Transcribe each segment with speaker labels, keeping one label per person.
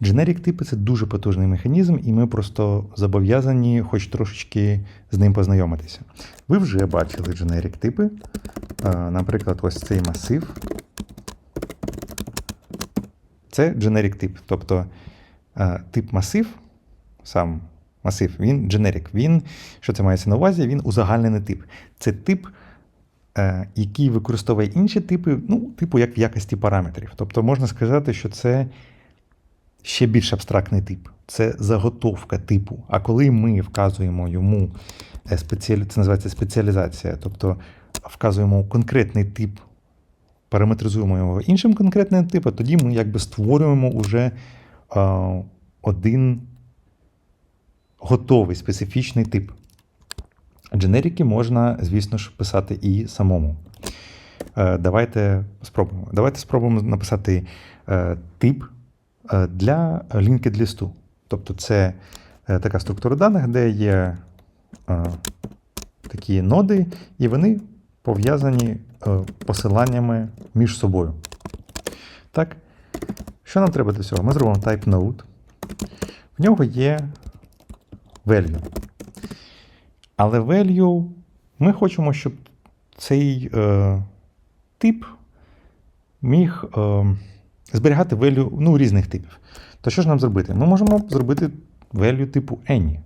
Speaker 1: Generic типи це дуже потужний механізм, і ми просто зобов'язані хоч трошечки з ним познайомитися. Ви вже бачили generic типи. Наприклад, ось цей масив. Це generic тип. Тобто тип масив, сам масив, він generic. Він, що це мається на увазі, він узагальнений тип. Це тип, е, який використовує інші типи, ну, типу як в якості параметрів. Тобто можна сказати, що це ще більш абстрактний тип. Це заготовка типу. А коли ми вказуємо йому е, спеціалі... це називається спеціалізація, тобто вказуємо конкретний тип, параметризуємо його іншим конкретним типом, тоді ми якби створюємо уже е, один готовий специфічний тип. Дженерики можна, звісно ж, писати і самому. Е, Давайте спробуємо. Давайте спробуємо написати е, тип для linked лісту. Тобто це е, така структура даних, де є е, такі ноди, і вони пов'язані е, посиланнями між собою. Так, що нам треба для цього? Ми зробимо type node. В нього є value. Але value ми хочемо, щоб цей е, тип міг е, зберігати value ну, різних типів. То що ж нам зробити? Ми можемо зробити value типу any.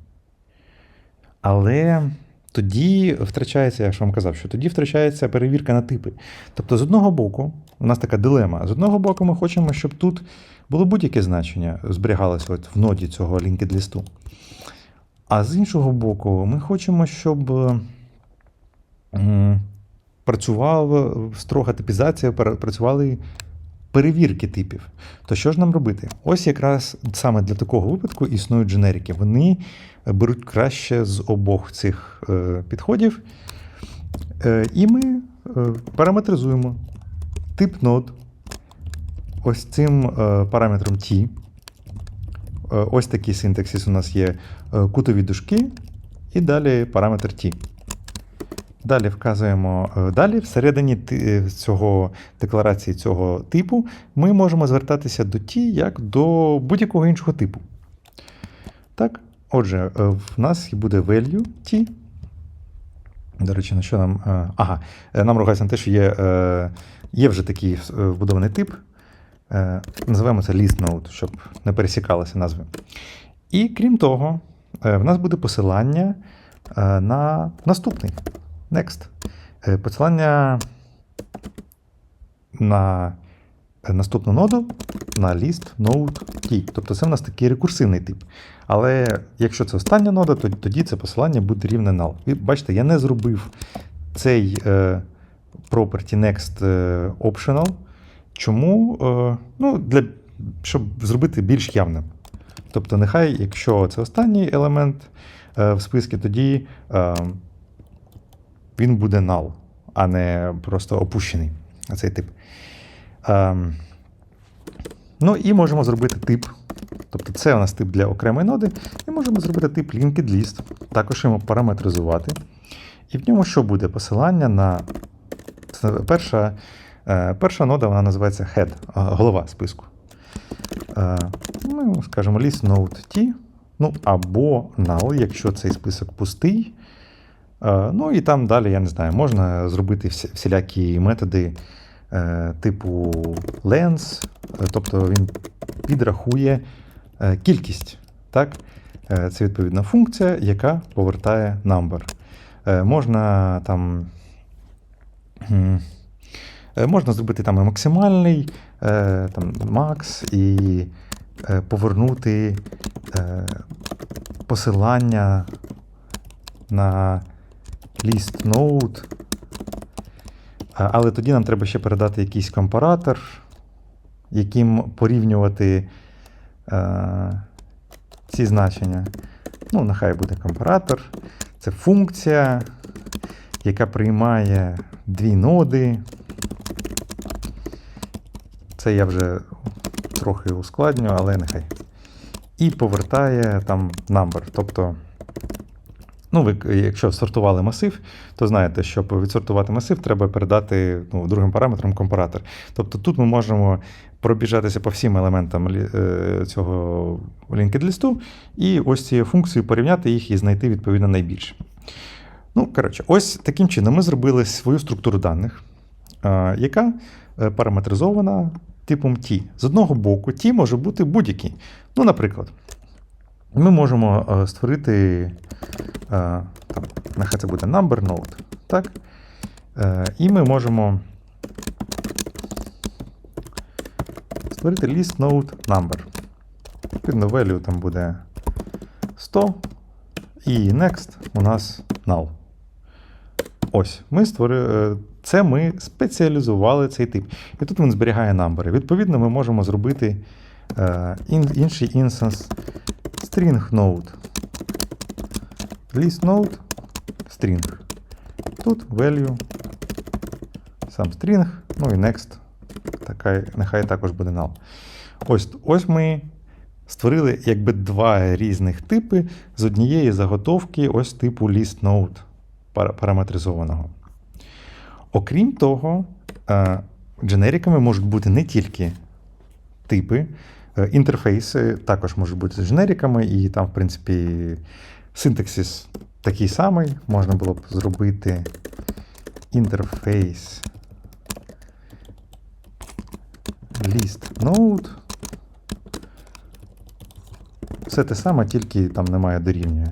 Speaker 1: Але тоді втрачається, я ж вам казав, що тоді втрачається перевірка на типи. Тобто, з одного боку, у нас така дилема. З одного боку, ми хочемо, щоб тут було будь-яке значення, зберігалося от в ноді цього linked листу. А з іншого боку, ми хочемо, щоб працювала строга типізація, працювали перевірки типів. То що ж нам робити? Ось якраз саме для такого випадку існують дженерики. Вони беруть краще з обох цих е, підходів. Е, і ми е, параметризуємо тип нод ось цим параметром T. Ось такий синтаксис у нас є кутові дужки, і далі параметр T. Далі вказуємо е, далі, всередині е, цього декларації цього типу ми можемо звертатися до T як до будь-якого іншого типу. Так, отже, е, в нас буде value T. До речі, на що нам. Ага, нам ругається на те, що є, є вже такий вбудований тип. Називаємо це list node, щоб не пересікалися назви. І крім того, в нас буде посилання на наступний. Next. Е, Посилання на е, наступну ноду на list node T. Тобто це в нас такий рекурсивний тип. Але якщо це остання нода, то тоді це посилання буде рівне null. Ви бачите, я не зробив цей е, property next е, optional. Чому? Е, ну, для, щоб зробити більш явним. Тобто, нехай, якщо це останній елемент е, в списку, тоді е, він буде null, а не просто опущений цей тип. Ем, ну і можемо зробити тип. Тобто це у нас тип для окремої ноди. І можемо зробити тип linked list, також йому параметризувати. І в ньому що буде? Посилання на перша, е, перша нода вона називається head, е, голова списку. Е, ну, скажімо, list node T. Ну, або null, якщо цей список пустий. Е, Ну і там далі, я не знаю, можна зробити всілякі методи е, типу lens, е, тобто він підрахує кількість. Так? Це відповідна функція, яка повертає number. Можна там. Можна зробити там максимальний там, max і повернути посилання на list node. Але тоді нам треба ще передати якийсь компаратор, яким порівнювати е, ці значення. Ну, нехай буде компаратор. Це функція, яка приймає дві ноди. Це я вже трохи ускладню, але нехай. І повертає там number. Тобто Ну, ви, якщо сортували масив, то знаєте, щоб відсортувати масив, треба передати ну, другим параметрам компаратор. Тобто тут ми можемо пробіжатися по всім елементам е, цього linked листу і ось цією функцією порівняти їх і знайти відповідно найбільше. Ну, коротше, ось таким чином ми зробили свою структуру даних, е, яка е, параметризована типом T. З одного боку, T може бути будь-який. Ну, наприклад, ми можемо е, створити, е, там, нехай це буде number node, так? Е, І ми можемо створити list node number. Відповідно, value там буде 100. І next у нас null. Ось, ми створили. Це ми спеціалізували цей тип. І тут він зберігає намбери. Відповідно, ми можемо зробити е, інший інстанс string node. List node string. Тут value, сам string, ну і next. Така, нехай також буде null. Ось, ось ми створили якби два різних типи з однієї заготовки, ось типу list node параметризованого. Окрім того, е, дженериками можуть бути не тільки типи, інтерфейси також можуть бути з дженериками, і там, в принципі, синтаксис такий самий. Можна було б зробити інтерфейс list node. Все те саме, тільки там немає дорівнює.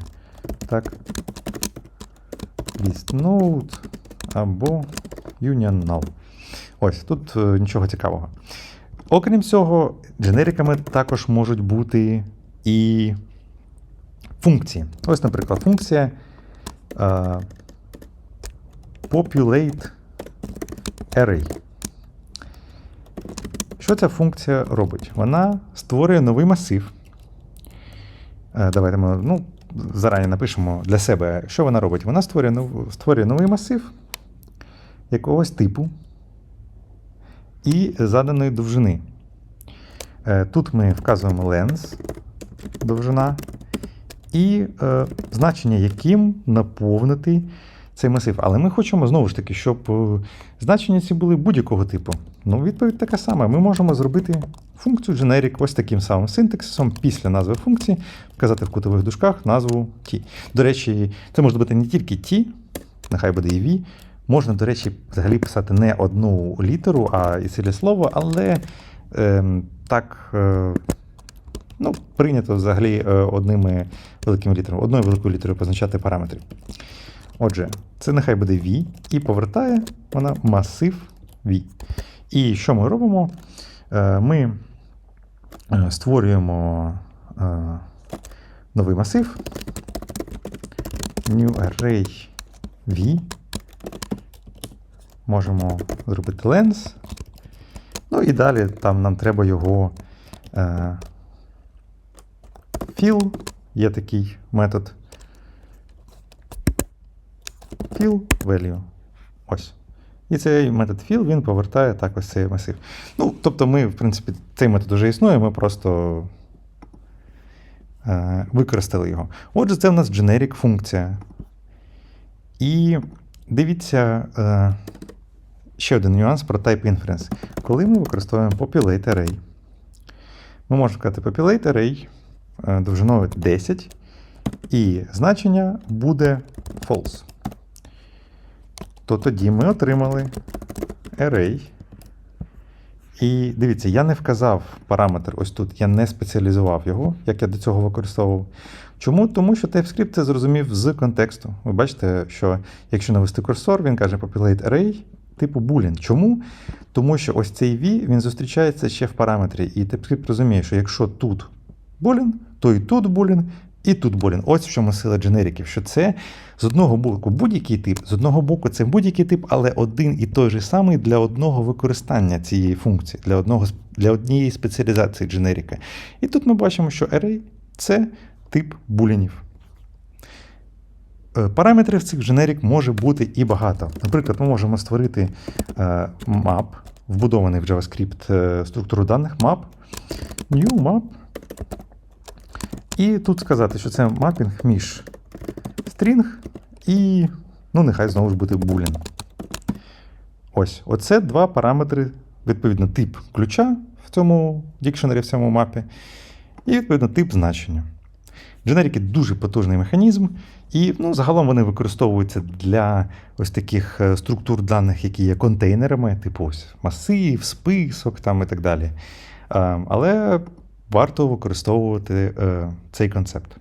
Speaker 1: Так. List node або union null. Ось тут е, нічого цікавого. Окрім цього, дженериками також можуть бути і функції. Ось, наприклад, функція е, populate array. Що ця функція робить? Вона створює новий масив. Е, Давайте ми ну, зарані напишемо для себе, що вона робить. Вона створює, нов- створює новий масив якогось типу і заданої довжини. Е, Тут ми вказуємо length, довжина, і е, значення, яким наповнити цей масив. Але ми хочемо знову ж таки, щоб е, значення ці були будь-якого типу. Ну, відповідь така сама. Ми можемо зробити функцію generic ось таким самим синтаксисом після назви функції, вказати в кутових дужках назву t. До речі, це може бути не тільки t, нехай буде і v. Можна, до речі, взагалі писати не одну літеру, а і ціле слово, але так. Е, Ну, прийнято взагалі е, одними великими літерами, одною великою літерою позначати параметри. Отже, це нехай буде V, і повертає вона масив V. І що ми робимо? Е, Ми створюємо новий масив New Array V. Можемо зробити lens. Ну і далі там нам треба його е, fill, є такий метод. Fill value. Ось. І цей метод fill він повертає так ось цей масив. Ну, тобто, ми, в принципі, цей метод вже існує, ми просто е, використали його. Отже, це в нас generic функція. І дивіться е, ще один нюанс про type inference. Коли ми використовуємо populate array, ми можемо сказати populate array е, довжиною 10, і значення буде false. То тоді ми отримали array. І дивіться, я не вказав параметр ось тут, я не спеціалізував його, як я до цього використовував. Чому? Тому що TypeScript це зрозумів з контексту. Ви бачите, що якщо навести курсор, він каже populate array типу boolean. Чому? Тому що ось цей V він зустрічається ще в параметрі, і TypeScript розуміє, що якщо тут boolean, то і тут boolean, і тут boolean. Ось в чому сила дженериків, що це з одного боку будь-який тип, з одного боку це будь-який тип, але один і той же самий для одного використання цієї функції, для, одного, для однієї спеціалізації дженерика. І тут ми бачимо, що array це тип булінів. Е, Параметрів цих дженерик може бути і багато. Наприклад, ми можемо створити е, map, вбудований в JavaScript е, структуру даних map, new map. І тут сказати, що це мапінг між string і, ну, нехай знову ж буде boolean. Ось, оце два параметри, відповідно, тип ключа в цьому дікшенері, в цьому мапі, і відповідно тип значення. Дженерики дуже потужний механізм, і ну, загалом вони використовуються для ось таких е, структур даних, які є контейнерами, типу ось масив, список там і так далі. Е, Але варто використовувати е, цей концепт.